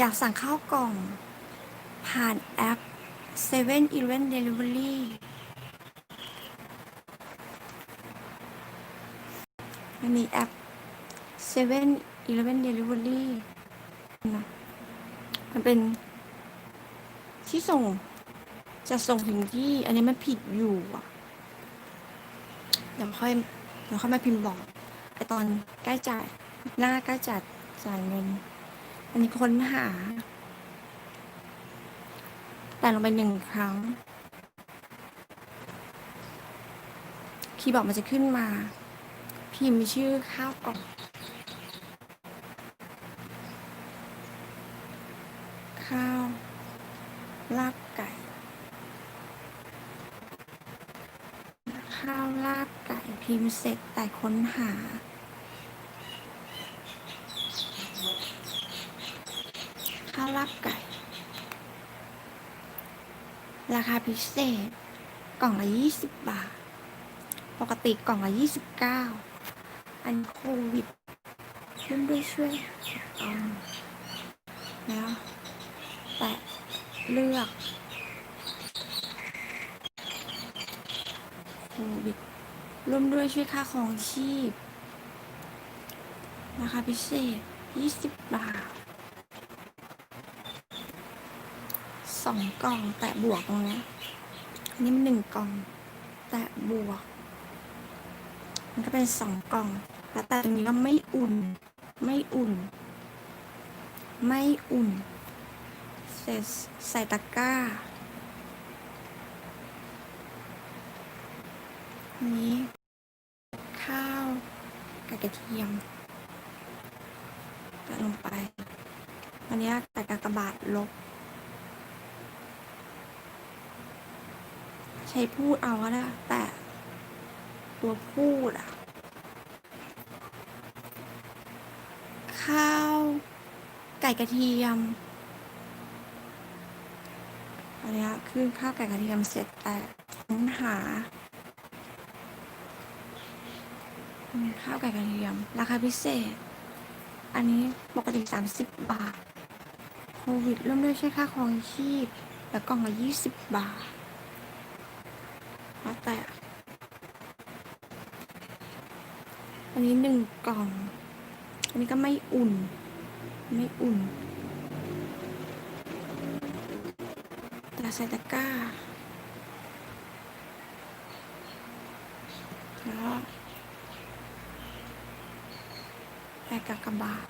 อยากสั่งข้าวกล่อง ผ่านแอป7 e เ e ่ e อ Delivery มันมีแอป7 e เ e ่ e อ Delivery นะมันเป็นที่ส่ง จะส่งถึงที่ อันนี้มันผิดอยู่อะ เดี๋ยวค่อยเดี๋ยวค่อยมาพิมพ์บอกไอตอนใกล้จ่าย หน้าใกล้จ่ายจ่ายเงิน อันนี้ค้นหา แต่ลงไปหนึ่งครั้ง คีย์บอร์ดมันจะขึ้นมา พิมพ์ชื่อข้าวกล่องข้าว ลาบไก่ ข้าวลาบไก่พิมพ์เสร็จแต่ค้นหา ข้าว ลาบไก่ ราคาพิเศษ กล่องละ 20 บาท ปกติกล่องละ 29 อันโควิดช่วยด้วยช่วยเอาแล้วแตะเลือกโควิดร่วมด้วยช่วยค่าของชีพ ราคาพิเศษ 20 บาท สองกล่อง แตะบวกตรงนี้อันนี้มันหนึ่งกล่อง แตะบวก มันก็เป็นสองกล่องแล้วแต่ตรงนี้ก็ไม่อุ่น ไม่อุ่น ไม่อุ่นเสร็จใส่ตะกร้านี้ข้าวกับกระเทียมใส่ลงไปอันนี้แต่กากบาทลบ ใช้พูดเอาก็ได้แต่ ตัวพูดอะข้าว ไก่กระเทียมอันนี้ขึ้นข้าวไก่กระเทียมเสร็จแต่ค้นหาข้าวไก่กระเทียม ราคาพิเศษ อันนี้ปกติ 30 บาท โควิดเริ่มด้วยใช้ค่าครองชีพ แล้วกล่องละ20 บาท แต่อันนี้หนึ่งกล่อง อันนี้ก็ไม่อุ่น ไม่อุ่น แต่ใส่ตะกร้าแล้วแปกกากบาท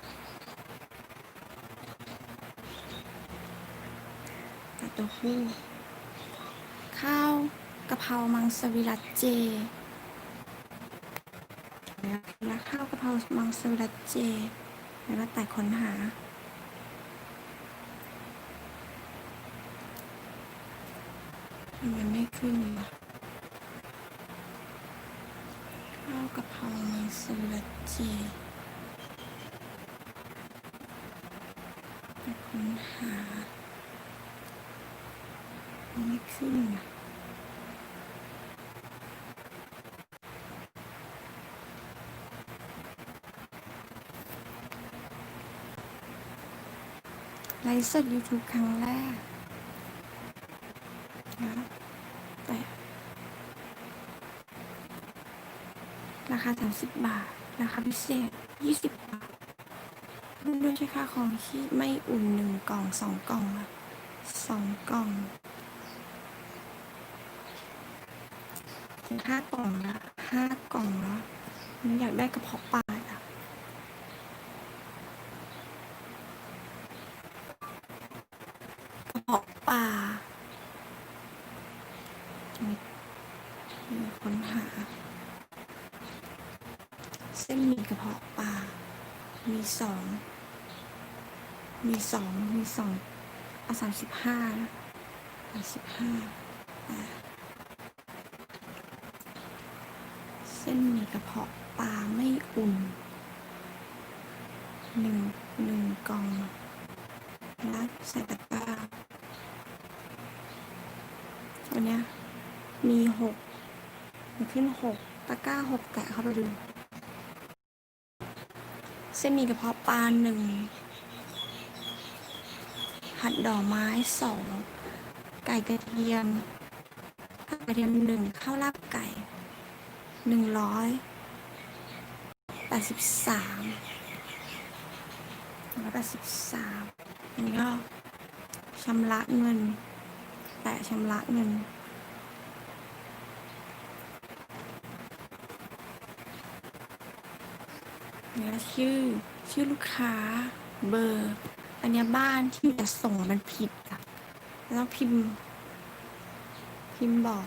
แต่ตัวผู้ข้าว กะเพรามังสวิรัตเจแล้วข้าวกะเพรามังสวิรัตเจแล้วแต่ค้นหา มันไม่ขึ้นวะข้าวกะเพรามังสวิรัตเจแต่ค้นหา ไม่ขึ้นอะ ไลฟ์สด YouTube ครั้งแรกนะแต่ราคา 30 บาท ราคาพิเศษ 20 บาทรวมด้วยใช้ค่าของที่ไม่อุ่นหนึ่งกล่องสองกล่องอะสองกล่องห้ากล่องละห้ากล่องละอยากได้กระเพาะปลาอะ กระเพาะปลามีมีค้นหา เส้นหมี่กระเพาะปลา มีสอง มีสองมีสองเอาสามสิบห้าสามสิบห้าเส้นหมี่กระเพาะปลาไม่อุ่นหนึ่งหนึ่งกล่องรัดใส่ตะกร้าตัวเนี้ยมีหกมันขึ้นหกตะกร้าหกแตะเข้าไปดู เส้นหมีกระเพาะปลาหนึ่ง ผัดดอกไม้สองไก่กระเทียมข้าวกระเทียมหนึ่งข้าวราบไก่หนึ่งร้อยแปดสิบสามร้อยแปดสิบสามอันนี้ก็ชำระเงิน แต่ชำระเงินเนี่ยชื่อ ชื่อลูกค้าเบอร์ อันนี้บ้านที่จะส่งมันผิดค่ะ แล้วพิมพ์ พิมพ์บอก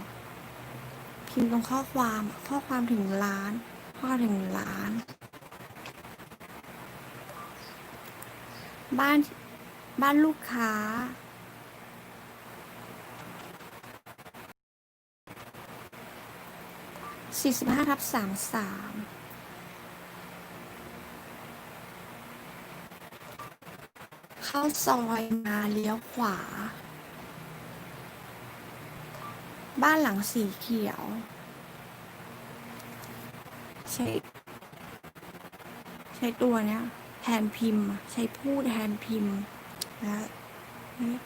พิมพ์ตรงข้อความข้อความถึงร้าน ข้อถึงร้าน บ้านบ้านลูกค้าสี่สิบห้าทับสามสาม เข้าซอยมาเลี้ยวขวา บ้านหลังสีเขียว ใช้ใช้ตัวเนี้ยแทนพิมพ์ ใช้พูดแทนพิมพ์และ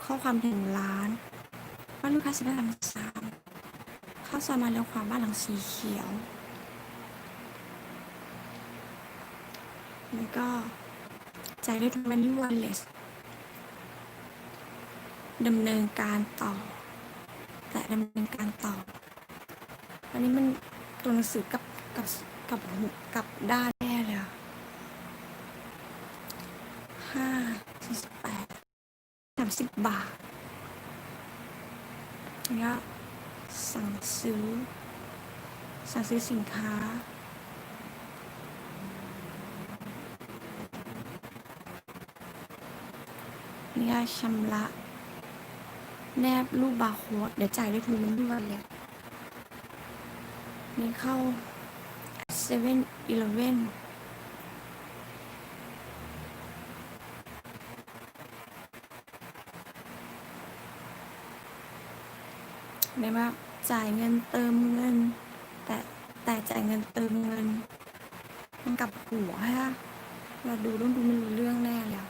ข้อความถึงร้านบ้านลูกค้าสิบห้าสามสามเข้าซอยมาเลี้ยวขวาบ้านหลังสีเขียวแล้วก็จ่ายด้วยทมันนี่วอลเลส ดำเนินการต่อ แต่ดำเนินการต่อ อันนี้มันตัวหนังสือกับกับกับหุกับด้านแน่เลยห้าสี่สิบแปดสามสิบบาทแล้วสั่งซื้อ สั่งซื้อสินค้านี่ก็ชำระ แนบรูปบาร์โค้ดเดี๋ยวจ่ายด้วยทูมันด้วยเลยนี่เข้าเซเว่นอีเลเว่นเนี่ยว่าจ่ายเงินเติมเงิน แต่แต่จ่ายเงินเติมเงิน มันกลับหัวฮะเราดูต้องดูไม่รู้เรื่องแน่เลยอะ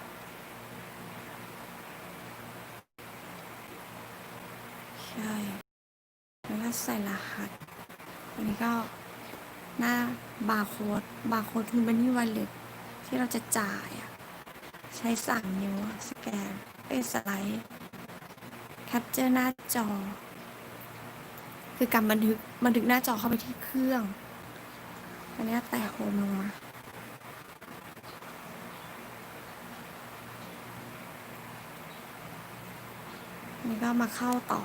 ใช่ แล้วก็ ใส่รหัสอันนี้ก็หน้าบาร์โค้ดบาร์โค้ดทูบันนี่วันเล็ตที่เราจะจ่ายอะใช้สามนิ้วสแกนเป็นสไลด์แคปเจอร์หน้าจอ คือการบันทึกบันทึกหน้าจอเข้าไปที่เครื่อง อันนี้แตะโฮมลงมานนี้ก็มาเข้าต่อ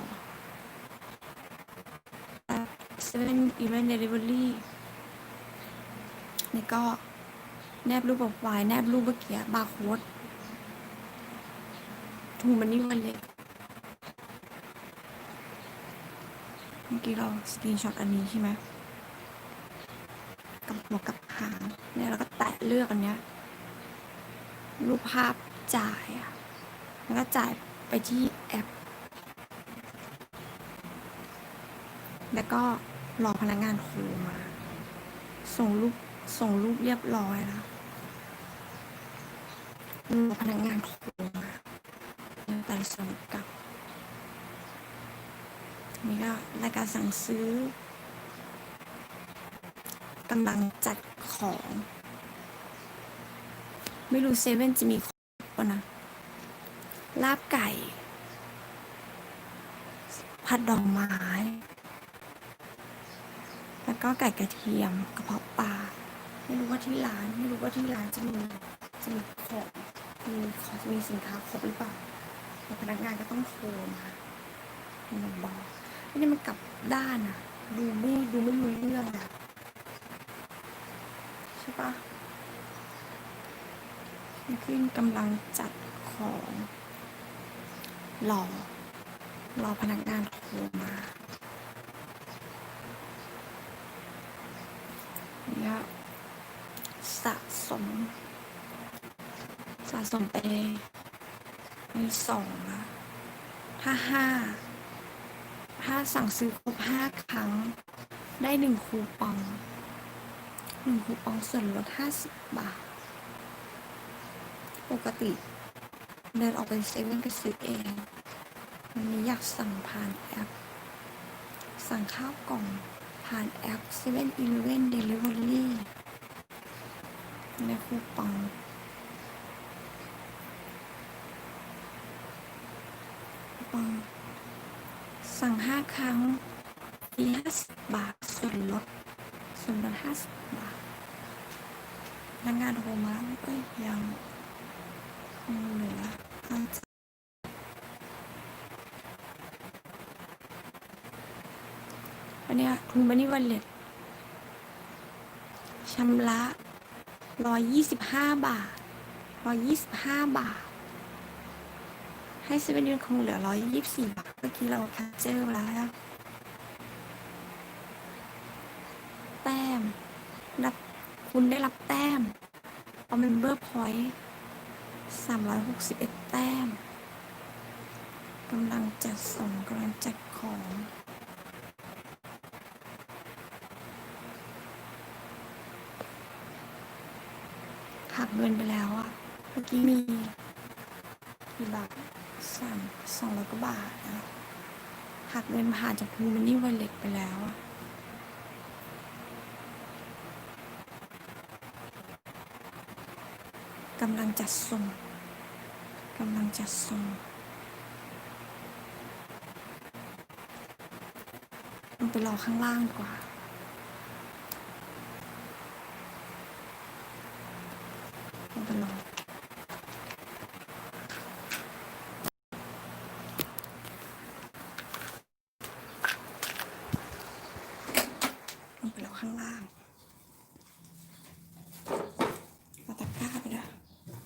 เซเว่นอีเวนต์เดลิเวอรี่นี่ก็แนบรูปโปรไฟล์แนบรูปเมื่อกี้บาร์โค้ดทูมันนี่วันเล็กเมื่อกี้เราสกรีนช็อตอันนี้ใช่ไหมกับหัวกับหางเนี่ยเราก็แตะเลือกอันเนี้ยรูปภาพจ่ายอะแล้วก็จ่ายไปที่แอป แล้วก็ รอพนักงานโทรมา ส่งรูปส่งรูปเรียบร้อยแล้วรอพนักงานโทรมาแล้วแต่ส่งกลับนี่ก็รายการสั่งซื้อกำลังจัดของ ไม่รู้เซเว่นจะมีของปะนะ ลาบไก่ ผัดดอกไม้ แล้วก็ไก่กระเทียมกระเพาะปลาไม่รู้ว่าที่ร้านไม่รู้ว่าที่ร้านจะมีจะมีของมีของมีสินค้าครบหรือเปล่าแต่พนักงานก็ต้องโทรมามาบอกไม่ได้มันกลับด้านอะดูไม่ดูไม่รู้เรื่องอะใช่ปะขึ้นกำลังจัดของรอรอพนักงานโทรมา เนี่ย สะสม สะสมไปมีสองละถ้าห้าถ้าสั่งซื้อครบห้าครั้ง ได้หนึ่งคูปองหนึ่งคูปองส่วนลดห้าสิบบาท ปกติเดินออกไปเซเว่นไปซื้อเองวันนี้อยากสั่งผ่านแอป สั่งข้าวกล่องผ่านแอปเซเว่นอีเลเว่นเดลิเวอรี่ ในคูปองคูปอง สั่งห้าครั้งฟรีห้าสิบบาท ส่วนลด ส่วนลดห้าสิบบาทพนักงานโทรมาเอ้ยยังยังเหลือห้าสิบวันนี้คุณบันนี่วันเล็ตชำระ ร้อยยี่สิบห้าบาทร้อยยี่สิบห้าบาท ให้เซเว่นยูคงเหลือร้อยยี่สิบสี่บาท เมื่อกี้เราแคปเจอร์แล้ว แต้ม รับคุณได้รับแต้มเอาเมมเบอร์พอยต์สามร้อยหกสิบเอ็ดแต้มกำลังจัดส่งกำลังจัดของ หักเงินไปแล้วอะเมื่อกี้มีกี่บาทสามสองร้อยกว่าบาทนะหักเงินผ่านจากพูมันนี่วันเล็ตไปแล้วอะกำลังจัดส่งกำลังจัดส่งลงไปรอข้างล่างกว่า 嗯